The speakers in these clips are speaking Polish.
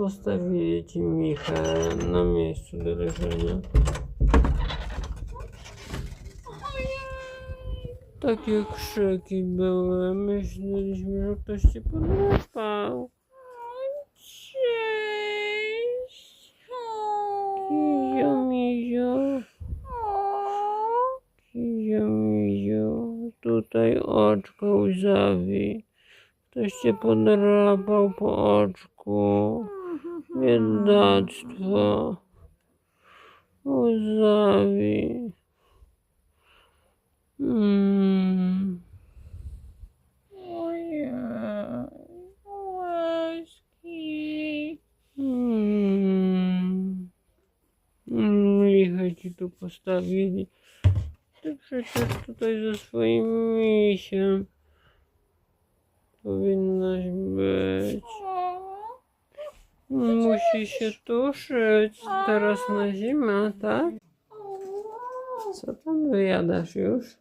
postawili ci Michę na miejscu do leżenia. Takie krzyki były. Myśleliśmy, że ktoś cię podrapał. Cześć. Kizio, mizio, kizio, mizio. Tutaj oczko łzawi. Ktoś cię podrapał po oczku. Biedactwo. Łzawi. Mm. Ojej. Łaski. Mm. Lichę ci tu postawili. Ty przecież tutaj ze swoim misiem powinnaś być. Musi się tuszyć teraz na zimę, tak? Co tam wyjadasz już?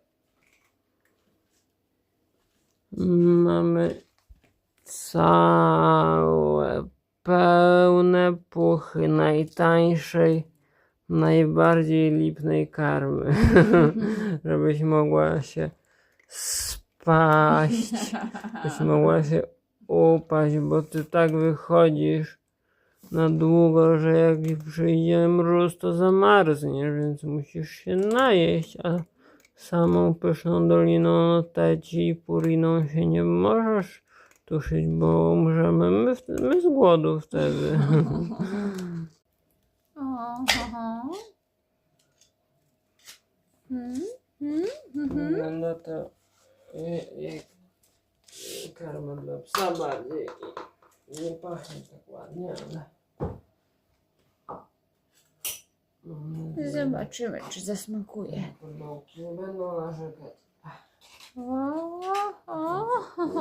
Mamy całe pełne puchy najtańszej, najbardziej lipnej karmy, żebyś mogła się spaść, żebyś mogła się upaść, bo ty tak wychodzisz na długo, że jak przyjdzie mróz, to zamarzniesz, więc musisz się najeść, a samą pyszną doliną teci i puriną się nie możesz tuszyć, bo umrzemy my, my z głodu wtedy. Aha. Hmm? Hmm? Mhm. Wygląda to y, jak karma dla psa bardziej nie pachnie tak ładnie, ale... Zobaczymy, czy zasmakuje. nie będą narzekać. O, o, o.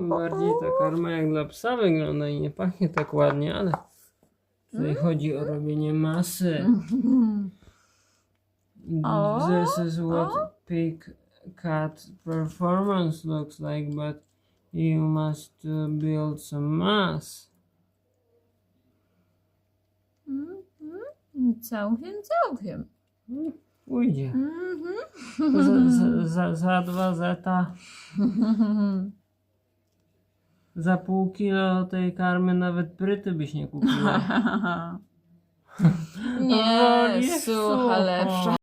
Bardziej ta karma jak dla psa wygląda i nie pachnie tak ładnie, ale tutaj chodzi o robienie masy. This is what pig cat performance looks like, but you must uh, build some mass. Całkiem, całkiem. Ujdzie. Mhm. Za, za, za dwa zeta, za pół kilo tej karmy nawet pryty byś nie kupiła. Nie, Wolisz sucha sucho. lepsza.